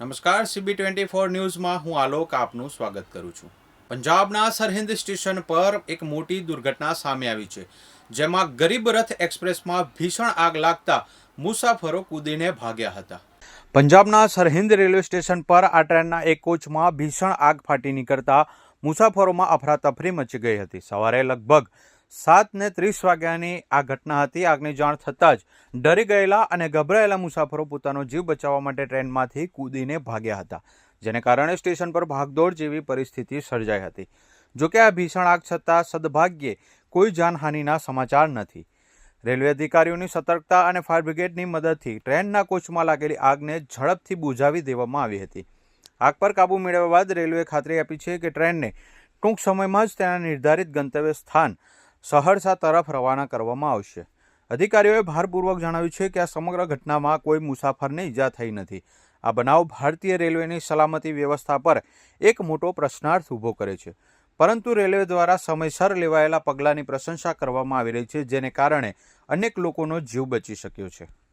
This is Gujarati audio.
નમસ્કાર સીબી ટ્વેન્ટી ફોર ન્યૂઝમાં હું આલોક આપનું સ્વાગત કરું છું. પંજાબના સરહિંદ સ્ટેશન પર એક મોટી દુર્ઘટના સામે આવી છે, જેમાં ગરીબ રથ એક્સપ્રેસમાં ભીષણ આગ લાગતા મુસાફરો કૂદીને ભાગ્યા હતા. પંજાબના સરહિંદ રેલવે સ્ટેશન પર આ ટ્રેનના એક કોચમાં ભીષણ આગ ફાટી નીકળતા મુસાફરોમાં અફરાતફરી મચી ગઈ હતી. સવારે લગભગ સાત ને ત્રીસ વાગ્યાની આ ઘટના હતી. આગની જાણ થતાં જ ડરી ગયેલા અને ગભરાયેલા મુસાફરો પોતાનો જીવ બચાવવા માટે ટ્રેનમાંથી કૂદીને ભાગ્યા હતા, જેને કારણે સ્ટેશન પર ભાગદોડ જેવી પરિસ્થિતિ સર્જાઈ હતી. જોકે આ ભીષણ આગ છતાં સદભાગ્યે કોઈ જાનહાનિના સમાચાર નથી. રેલવે અધિકારીઓની સતર્કતા અને ફાયર બ્રિગેડની મદદથી ટ્રેનના કોચમાં લાગેલી આગને ઝડપથી બુઝાવી દેવામાં આવી હતી. આગ પર કાબૂ મેળવ્યા બાદ રેલવે ખાતરી આપી છે કે ટ્રેનને ટૂંક સમયમાં જ તેના નિર્ધારિત ગંતવ્ય સ્થાન સહરસા તરફ રવાના કરવામાં આવશે. અધિકારીઓએ ભારપૂર્વક જણાવ્યું છે કે આ સમગ્ર ઘટનામાં કોઈ મુસાફરને ઈજા થઈ નથી. આ બનાવ ભારતીય રેલવેની સલામતી વ્યવસ્થા પર એક મોટો પ્રશ્નાર્થ ઊભો કરે છે. પરંતુ રેલવે દ્વારા સમયસર લેવાયેલા પગલાંની પ્રશંસા કરવામાં આવી રહી છે, જેને કારણે અનેક લોકોનો જીવ બચી શક્યો છે.